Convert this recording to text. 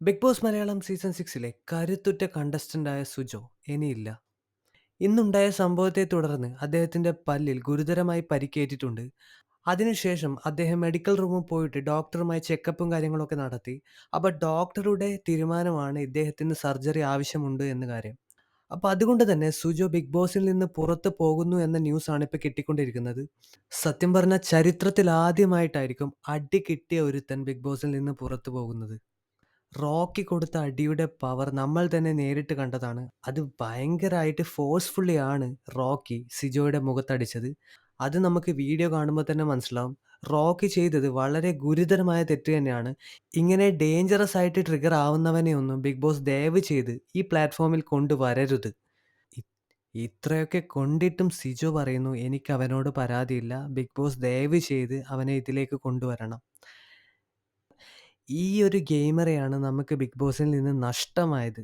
Big Boss Malayalam season സിക്സിലെ കരുത്തുറ്റ കണ്ടസ്റ്റന്റായ സുജോ ഇനിയില്ല. ഇന്നുണ്ടായ സംഭവത്തെ തുടർന്ന് അദ്ദേഹത്തിന്റെ പല്ലിൽ ഗുരുതരമായി പരിക്കേറ്റിട്ടുണ്ട്. അതിനുശേഷം അദ്ദേഹം മെഡിക്കൽ റൂമിൽ പോയിട്ട് ഡോക്ടറുമായി ചെക്കപ്പും കാര്യങ്ങളൊക്കെ നടത്തി. അപ്പോൾ ഡോക്ടറുടെ തീരുമാനമാണ് ഇദ്ദേഹത്തിന് സർജറി ആവശ്യമുണ്ട് എന്ന കാര്യം. അപ്പോൾ അതുകൊണ്ട് തന്നെ സുജോ ബിഗ് ബോസിൽ നിന്ന് പുറത്ത് പോകുന്നു എന്ന ന്യൂസാണ് ഇപ്പോൾ കിട്ടിക്കൊണ്ടിരിക്കുന്നത്. സത്യം പറഞ്ഞാൽ ചരിത്രത്തിൽ ആദ്യമായിട്ടായിരിക്കും അടി കിട്ടിയ ഒരുത്തൻ ബിഗ് ബോസിൽ നിന്ന് പുറത്തു പോകുന്നത്. റോക്കി കൊടുത്ത അടിയുടെ പവർ നമ്മൾ തന്നെ നേരിട്ട് കണ്ടതാണ്. അത് ഭയങ്കരായിട്ട് ഫോഴ്സ്ഫുള്ളി ആണ് റോക്കി സിജോയുടെ മുഖത്തടിച്ചത്. അത് നമുക്ക് വീഡിയോ കാണുമ്പോൾ തന്നെ മനസ്സിലാവും. റോക്കി ചെയ്തത് വളരെ ഗുരുതരമായ തെറ്റ് തന്നെയാണ്. ഇങ്ങനെ ഡേഞ്ചറസ് ആയിട്ട് ട്രിഗർ ആവുന്നവനെ ഒന്നും ബിഗ് ബോസ് ദയവ് ചെയ്ത് ഈ പ്ലാറ്റ്ഫോമിൽ കൊണ്ടുവരരുത്. ഇത്രയൊക്കെ കൊണ്ടിട്ടും സിജോ പറയുന്നു എനിക്ക് അവനോട് പരാതിയില്ല. ബിഗ് ബോസ് ദയവ് ചെയ്ത് അവനെ ഇതിലേക്ക് കൊണ്ടുവരണം. ഈ ഒരു ഗെയിമറെയാണ് നമുക്ക് ബിഗ് ബോസിൽ നിന്ന് നഷ്ടമായത്.